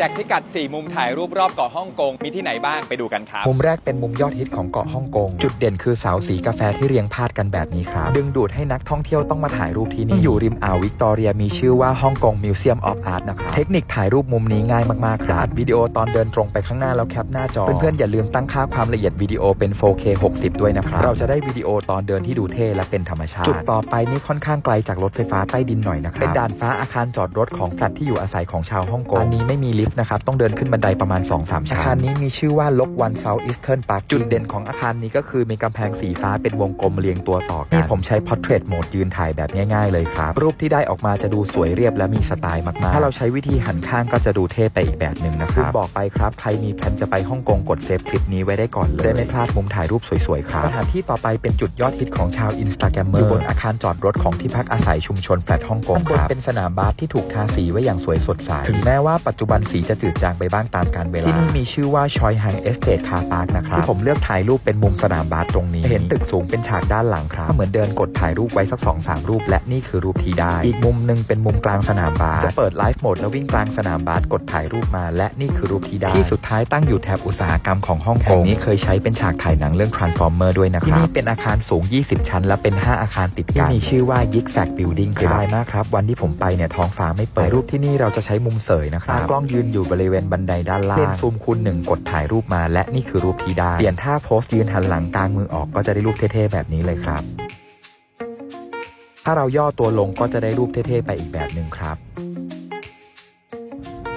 แจกพิกัด 4 มุมถ่ายรูปรอบเกาะฮ่องกง มีที่ไหนบ้างไปดูกันครับ มุมแรกเป็นมุมยอดฮิตของเกาะฮ่องกง จุดเด่นคือเสาสีกาแฟที่เรียงพาดกันแบบนี้ครับ ดึงดูดให้นักท่องเที่ยวต้องมาถ่ายรูปที่นี่ อยู่ริมอ่าววิกตอเรียมีชื่อว่าฮ่องกงมิวเซียมออฟอาร์ตนะครับ เทคนิคถ่ายรูปมุมนี้ง่ายมากๆครับวิดีโอตอนเดินตรงไปข้างหน้าแล้วแคปหน้าจอ เพื่อนๆอย่าลืมตั้งค่าความละเอียดวิดีโอเป็น 4K 60 ด้วยนะครับ เราจะได้วิดีโอตอนเดินที่ดูเท่และเป็นธรรมชาติ จุดต่อไปนี่ค่อนข้างไกลจากรถไฟฟ้าใต้ดินหน่อยนะครับ เป็นด่านฟ้าอาคารจอดรถของแฟลตที่อยู่อาศัยของชาวฮ่องกงอันนี้ไม่มีลิฟต์นะครับ ต้องเดินขึ้นบันไดประมาณ 2-3 ชั้น อาคารนี้มีชื่อว่าลกวันเซาท์อีสเทิร์นพาร์คจุดเด่นของอาคารนี้ก็คือมีกำแพงสีฟ้าเป็นวงกลมเรียงตัวต่อกันนี่ผมใช้ Portrait Mode ยืนถ่ายแบบง่ายๆเลยครับ รูปที่ได้ออกมาจะดูสวยเรียบและมีสไตล์มากๆ ถ้าเราใช้วิธีหันข้างก็จะดูเท่ไปอีกแบบหนึ่งนะครับบอกไปครับ ใครมีแผนจะไปฮ่องกงกดเซฟคลิปนี้ไว้ได้ก่อนเลยได้ไม่พลาดมุมถ่ายรูปสวยๆครับสถานที่ต่อไปเป็นจุดยอดฮิตของชาวอินสตาแกรมเมอร์อยู่บนอาคารจอดรถของที่พักอาศัยชุมชนแฟลตฮ่องกงครับเป็นสนามบาสที่ถูกทาสีไว้อย่างสวยสดใสถึงแม้ว่าปัจจุบันสีจะจืดจางไปบ้างตามกาลเวลา ที่นี่มีชื่อว่าชอยไฮเอสเตทคาพาร์คนะครับที่ผมเลือกถ่ายรูปเป็นมุมสนามบาสตรงนี้ เห็นตึกสูงเป็นฉากด้านหลังครับเหมือนเดินกดถ่ายรูปไว้สัก2อสรูป และนี่คือรูปที่ได้ อีกมุมหนึ่งเป็นมุมกลางสนามบาสจะเปิดไลฟ์โหมดแล้ววิ่งกลางสนามบาสกดถ่ายรูปมา และนี่คือรูปที่ได้ที่สุดท้ายตั้งอยู่แถบอุตสาหกรรมของฮ่องกงนี้เคยใช้เป็นฉากถ่ายหนังเรื่อง Transformer ด้วยนะครับที่นี่เป็นอาคารสูง 20 ชั้น และเป็น 5 อาคารติดกันที่มีชื่อว่า Yik Fak Building ครับได้มากครับ วันที่ผมไปเนี่ยท้องฟ้าไม่เปิดถ่ายรูปที่นี่เราจะใช้มุมเสยนะครับตากล้องยืนอยู่บริเวณบันไดด้านล่างเลนซูมคูณหนึ่งกดถ่ายรูปมาและนี่คือรูปที่ได้เปลี่ยนท่าโพสยืนหันหลังกลางมือออกก็จะได้รูปเท่ๆแบบนี้เลยครับ ถ้าเราย่อตัวลงก็จะได้รูปเท่ๆไปอีกแบบหนึ่งครับ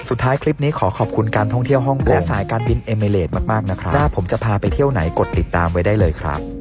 สุดท้ายคลิปนี้ขอขอบคุณการท่องเที่ยวฮ่องกงและสายการบินเอมิเรต์มากๆนะครับถ้าผมจะพาไปเที่ยวไหนกดติดตามไว้ได้เลยครับ